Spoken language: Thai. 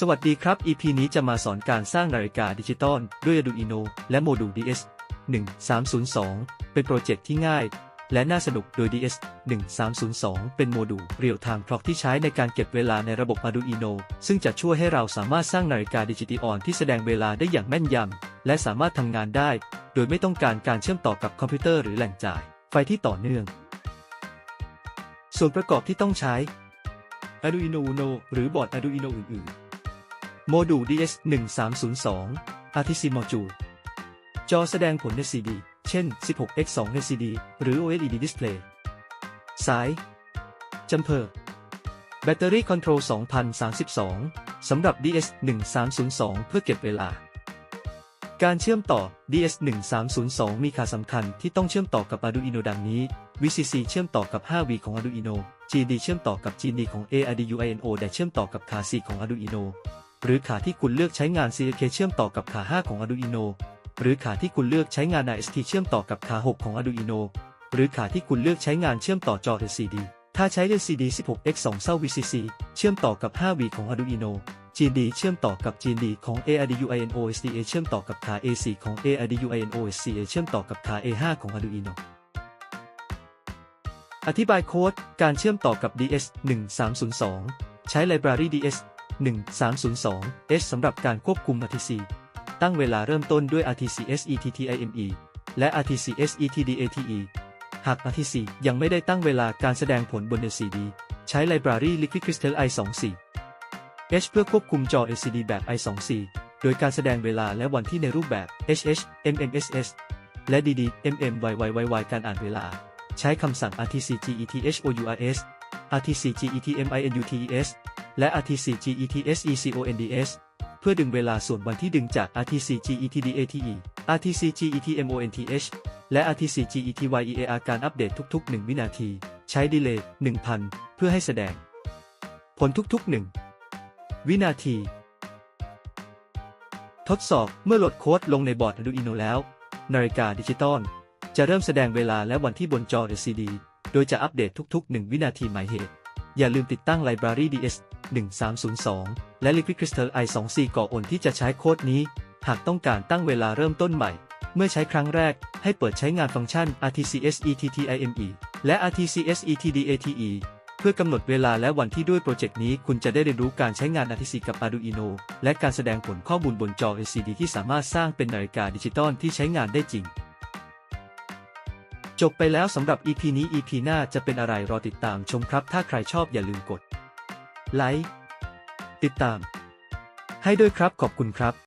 สวัสดีครับ EP นี้จะมาสอนการสร้างนาฬิกาดิจิตอลด้วย Arduino และโมดูล DS 1302 เป็นโปรเจกต์ที่ง่าย และน่าสนุกโดย DS 1302 เป็นโมดูล Real Time Clock ที่ใช้ในการเก็บเวลาในระบบ Arduino ซึ่งจะช่วยให้เราสามารถสร้างนาฬิกาดิจิตอลที่แสดงเวลาได้อย่างแม่นยำ และสามารถทำงานได้ โดยไม่ต้องการการเชื่อมต่อกับคอมพิวเตอร์หรือแหล่งจ่าย ไฟที่ต่อเนื่อง ส่วนประกอบที่ต้องใช้ Arduino Uno หรือบอร์ด Arduino อื่นๆ โมดูล DS1302 RTC Module จอแสดงผล LCD เช่น 16x2 LCD หรือ OLED Display สายจำเพอแบตเตอรี่คอนโทรล2032 สำหรับ DS1302 เพื่อเก็บเวลา การเชื่อมต่อ DS1302 มีค่าสำคัญที่ต้องเชื่อมต่อกับ Arduino ดังนี้ VCC เชื่อมต่อกับ 5V ของ Arduino GD เชื่อมต่อกับ GD ของ ARDUINO แต่เชื่อมต่อกับขา4ของ Arduino หรือขาที่คุณเลือกใช้งาน CK เชื่อมต่อกับขา 5 ของ Arduino หรือขาที่คุณเลือกใช้งาน IST เชื่อมต่อกับขา 6 ของ Arduino หรือขาที่คุณเลือกใช้งานเชื่อมต่อจอ LCD ถ้าใช้ LCD 16x2 เส้า VCC เชื่อมต่อกับ 5V ของ Arduino GND เชื่อมต่อกับ GND ของ ARDUINO SDA เชื่อมต่อกับขา A4 ของ ARDUINO SCA เชื่อมต่อกับขา A5 ของ Arduino อธิบายโค้ด การเชื่อมต่อกับ DS 1302 ใช้ Library DS 1302 S สำหรับการควบคุม RTC ตั้งเวลาเริ่มต้นด้วย RTC SETTIME และ RTC SETDATE หาก RTC ยังไม่ได้ตั้งเวลาการแสดงผลบน LCD ใช้ Library Liquid Crystal i24 H เพื่อควบคุมจอ LCD แบบ i24 โดยการแสดงเวลาและวันที่ในรูปแบบ HH MMSS และ DD MMYYYY การอ่านเวลา ใช้คำสั่ง RTC GETHOURS RTC GETMINUTES และ RTC GETSECONDS เพื่อดึงเวลาส่วนวันที่ดึงจาก RTC GETDATE RTC GETMONTH และ RTC GETYEAR การอัปเดตทุก ๆ 1 วินาที ใช้ดีเลย์1000 เพื่อให้แสดง ผลทุก ๆ 1 วินาที ทดสอบเมื่อโหลดโค้ดลงในบอร์ด Arduino แล้ว นาฬิกาดิจิตอลจะเริ่มแสดงเวลาและวันที่บนจอ LCD โดยจะอัปเดตทุก ๆ 1 วินาทีหมายเหตุ อย่าลืมติดตั้ง Library DS 1302 และ Liquid Crystal i24 ก่ออนที่จะใช้โค้ดนี้ หากต้องการตั้งเวลาเริ่มต้นใหม่ เมื่อใช้ครั้งแรก ให้เปิดใช้งานฟังก์ชัน RTCSETTIME และ RTCSETDATE เพื่อกำหนดเวลาและวันที่ด้วยโปรเจกต์นี้คุณจะได้เรียนรู้การใช้งาน RTC กับ Arduino และการแสดงผลข้อมูลบนจอ LCD ที่สามารถสร้างเป็นนาฬิกาดิจิตอลที่ใช้งานได้จริง จบไปแล้วสำหรับ EP นี้ EP หน้าจะเป็นอะไรรอติดตามชมครับ ถ้าใครชอบอย่าลืมกด ไลค์ ติดตาม ให้ด้วยครับขอบคุณครับ